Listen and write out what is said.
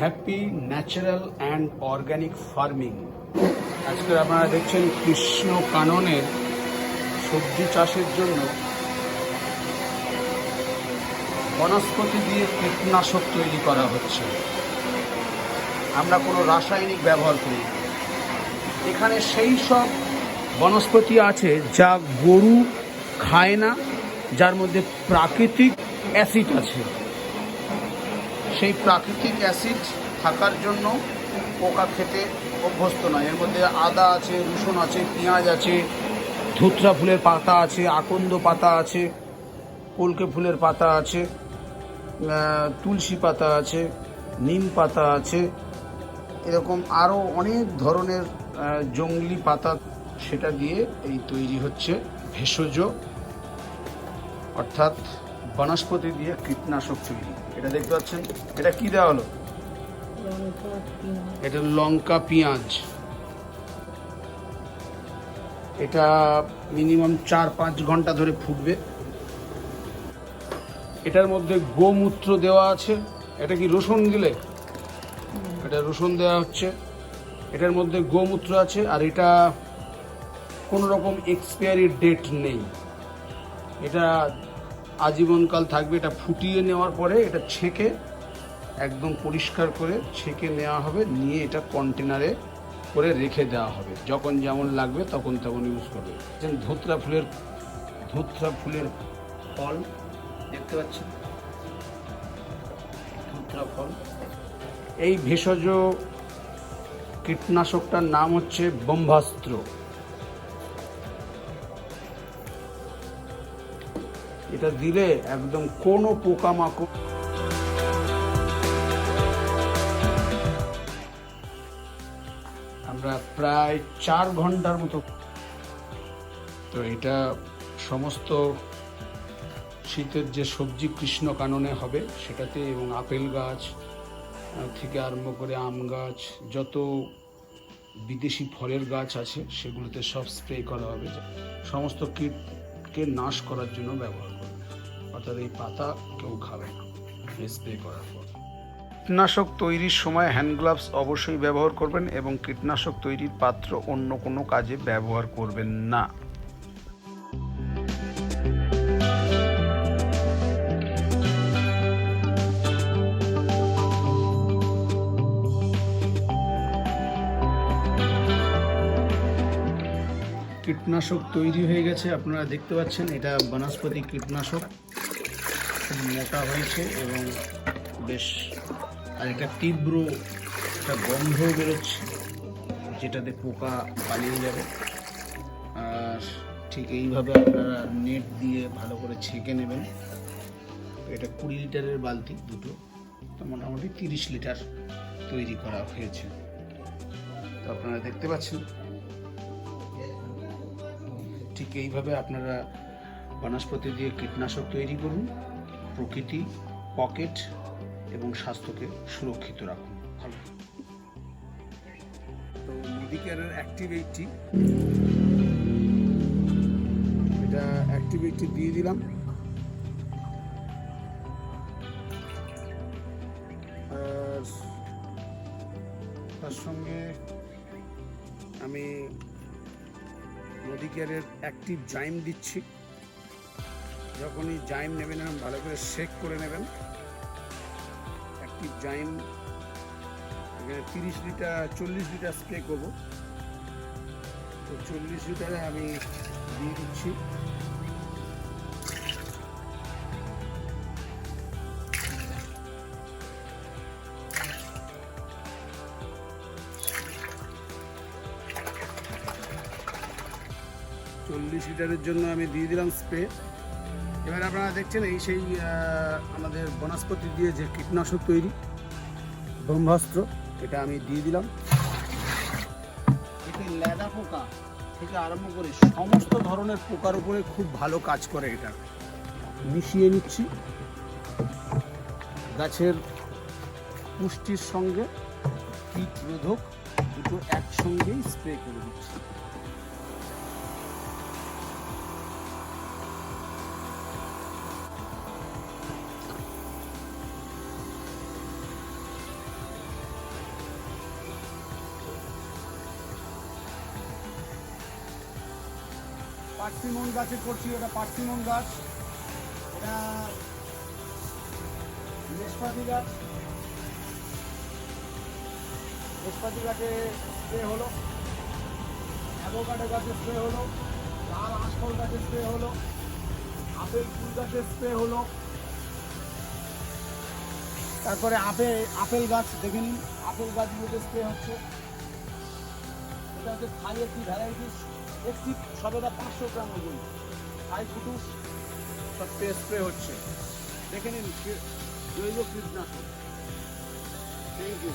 Happy natural and organic farming আজকে আপনারা দেখছেন কৃষ্ণ কাননের সবজি চাষের জন্য বনস্পতি দিয়ে কীটনাশক তৈরি করা হচ্ছে। আমরা কোনো রাসায়নিক ব্যবহার করি এখানে সেই সব বনস্পতি আছে যা গরু খায় না, যার মধ্যে প্রাকৃতিক অ্যাসিড আছে। সেই প্রাকৃতিক অ্যাসিড থাকার জন্য পোকা খেতে অভ্যস্ত নয়। এর মধ্যে আদা আছে, রসুন আছে, পেঁয়াজ আছে, ধুতরা ফুলের পাতা আছে, আকন্দ পাতা আছে কলকে ফুলের পাতা আছে তুলসী পাতা আছে, নিম পাতা আছে, এরকম আরও অনেক ধরনের জংলি পাতা সেটা দিয়ে এই তৈরি হচ্ছে ভেষজ। অর্থাৎ বনস্পতি দিয়ে কীটনাশক তৈরি। এটা দেখতে পাচ্ছেন? এটা কি দেওয়া হলো? এটা লঙ্কা পেঁয়াজ। এটা মিনিমাম চার পাঁচ ঘণ্টা ধরে ফুটবে। এটার মধ্যে গোমূত্র দেওয়া আছে। এটা কি রসুন দিলে এটা রসুন দেওয়া হচ্ছে। এটার মধ্যে গোমূত্র আছে আর এটা কোনো রকম এক্সপায়ারি ডেট নেই। এটা আজীবনকাল থাকবে, এটা ফুটিয়ে নেওয়ার পরে এটা ছেঁকে একদম পরিষ্কার করে ছেঁকে নেওয়া হবে, নিয়ে এটা কন্টেনারে করে রেখে দেওয়া হবে। যখন যেমন লাগবে তখন তেমন ইউজ করবে। যেন ধুতরা ফুলের ধুতরা ফুলের ফল, দেখতে পাচ্ছেন? ধুতরা ফল। এই ভেষজ কীটনাশকটার নাম হচ্ছে ব্রহ্মাস্ত্র। এটা দিলে একদম কোনো পোকামাকড় আমরা প্রায় চার ঘণ্টার মতো তো এটা সমস্ত শীতের যে সবজি কৃষ্ণ কাননে হবে, সেটাতে এবং আপেল গাছ থেকে আরম্ভ করে আম গাছ, যত বিদেশি ফলের গাছ আছে, সেগুলোতে সব স্প্রে করা হবে। সমস্ত কীটকে নাশ করার জন্য ব্যবহার করবে। অর্থাৎ এই পাতা কেউ খাবে না স্প্রে করার পর। কীটনাশক তৈরির সময় হ্যান্ড গ্লাভস অবশ্যই ব্যবহার করবেন এবং কীটনাশক তৈরির পাত্র অন্য কোনো কাজে ব্যবহার করবেন না। কীটনাশক তৈরি হয়ে গেছে, আপনারা দেখতে পাচ্ছেন, এটা বনস্পতি কীটনাশক। মোটা হয়েছে এবং বেশ আর একটা তীব্র একটা গন্ধ বেরোচ্ছে যেটাতে পোকা পালিয়ে যাবে। আর ঠিক এইভাবে আপনারা নেট দিয়ে ভালো করে ছেঁকে নেবেন। এটা কুড়ি লিটারের বালতি দুটো, তো মোটামুটি তিরিশ লিটার তৈরি করা হয়েছে। তো আপনারা দেখতে পাচ্ছেন ঠিক এইভাবে আপনারা বনস্পতি দিয়ে কীটনাশক তৈরি করুন। প্রকৃতি, পকেট এবং স্বাস্থ্যকে সুরক্ষিত রাখুন। ভালো। তো মেডিকেয়ারের অ্যাক্টিভ এটা অ্যাক্টিভ দিয়ে দিলাম। তার সঙ্গে আমি নদীকেয়ারের অ্যাক্টিভ জাইম দিচ্ছি। যখনই জাইম নেবেন ভালো করে শেক করে নেবেন। অ্যাক্টিভ জাইম, এখানে তিরিশ লিটার, চল্লিশ লিটার স্প্রে করব। তো চল্লিশ লিটারে আমি দিয়ে দিচ্ছি। চল্লিশ লিটারের জন্য আমি দিয়ে দিলাম স্প্রে। এবার আপনারা দেখছেন এই সেই আমাদের বনস্পতি দিয়ে যে কীটনাশক তৈরি, ব্রহ্মাস্ত্র, এটা আমি দিয়ে দিলাম। এতে ল্যাদা পোকা থেকে আরম্ভ করে সমস্ত ধরনের পোকার উপরে খুব ভালো কাজ করে এটা। মিশিয়ে নিচ্ছি। গাছের পুষ্টির সঙ্গে কীট রোধক দুটো একসঙ্গেই স্প্রে করে দিচ্ছি। পার্সিমন গাছে করছি এটা পার্সিমন গাছ। এটা নেশপাতি গাছ। নেশপাতি গাছে স্প্রে হলো। অ্যাভোকাডো গাছে স্প্রে হলো। লাল আঁশফল গাছে স্প্রে হলো। আপেল ফুল গাছে স্প্রে হলো। তারপরে আপেল আপেল গাছ দেখে নিন। আপেল গাছগুলোতে স্প্রে হচ্ছে। এটা হচ্ছে থাই একটি ভ্যারাইটিস একটি সবেদা পাঁচশো গ্রাম ওজন। থাই ফুটুস সব স্প্রে হচ্ছে। দেখে নিন জৈব কীটনাশক। Thank you